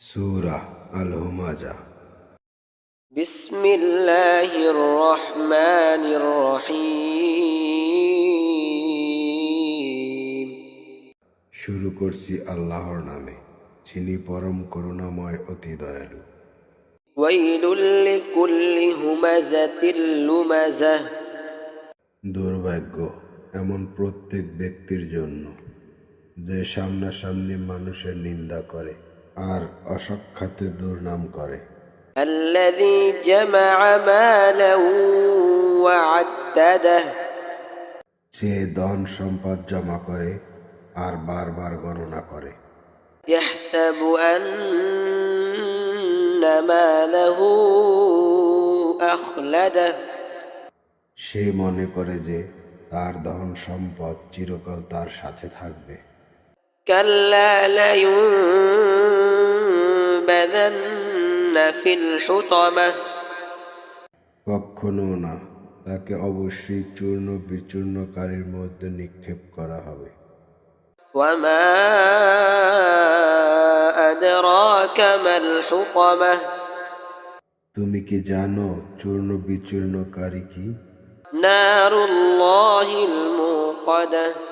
সূরা আল হুমাজা بسم الله الرحمن الرحيم শুরু করছি আল্লাহর নামে যিনি পরম করুণাময় অতি দয়ালু ويل لكل همزة لمزة দুর্ভাগ্য এমন প্রত্যেক ব্যক্তির জন্য যে সামনাসামনি মানুষের নিন্দা করে আর অসাক্ষাতে দুর্নাম করে الذي جمع مالا وعدده যে ধন সম্পদ জমা করে আর বারবার গণনা করে يحسب أن ماله أخلده সে মনে করে যে তার ধন সম্পদ চিরকাল তার সাথে থাকবে كلا لينبذن في الحطمة কখনো না তাকে অবশ্যই চূর্ণ বিচূর্ণকারীর মধ্যে নিক্ষেপ করা হবে। তুমি কি জানো চূর্ণ বিচূর্ণকারী কি? নারুল্লাহিল মুকাদ্দাস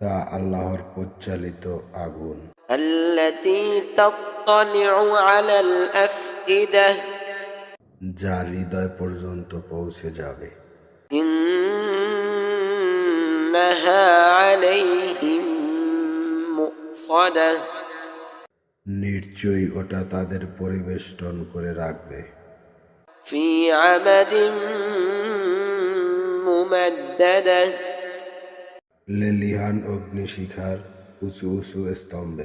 তা আল্লাহর পরিচালিত আগুন التي تطلع على الأفئدة যা হৃদয় পর্যন্ত পৌঁছে যাবে إنها عليهم مؤصدة নিশ্চয়ই ওটা তাদের পরিবেষ্টন করে রাখবে في عمد लेलिहान अग्निशिखार ऊँचू ऊँचू स्तंभ